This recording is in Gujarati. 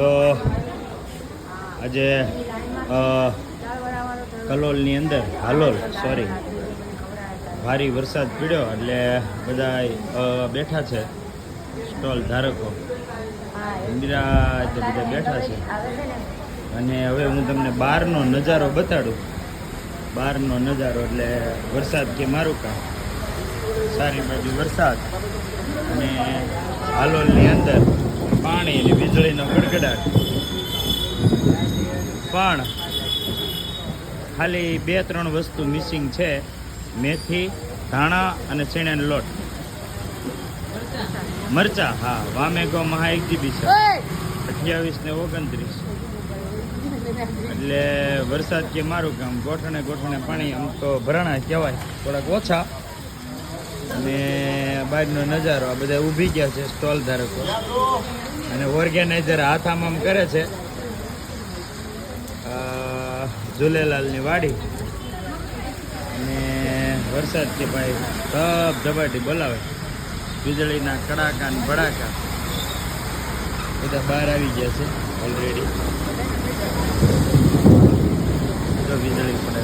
તો આજે કલોલની અંદર, હાલોલ સોરી ભારે વરસાદ પડ્યો એટલે બધા બેઠા છે, સ્ટોલ ધારકો. ઇન્દિરા બધા બેઠા છે. અને હવે હું તમને બહારનો નજારો બતાડું. બહારનો નજારો એટલે વરસાદ કે મારું કામ. સારી બાજુ વરસાદ. અને હાલોલની અંદર પાણી અને વીજળીનો ગડગડાટ. પણ ખાલી બે, ત્રણ વસ્તુ મિસિંગ છે. મેથી, ધાણા અને ચણાનો લોટ. મરચા? હા વામેગો મહા એક્ઝિબિશન અઠ્યાવીસ ને ઓગણત્રીસ. એટલે વરસાદ કે મારું કામ ગોઠણે ગોઠણે પાણી આમ તો ભરાણા કહેવાય. થોડાક ઓછા. અને બહારનો નજારો આ બધા ઊભી ગયા છે સ્ટોલ ધારકો. અને ઓર્ગેનાઇઝર હાથ આમ આમ કરે છે. ઝૂલેલાલની વાડી. અને વરસાદથી ભાઈ ધબ ધબાટી બોલાવે. વીજળીના કડાકા ને ભડાકા. બધા બહાર આવી ગયા છે ઓલરેડી વીજળી પડે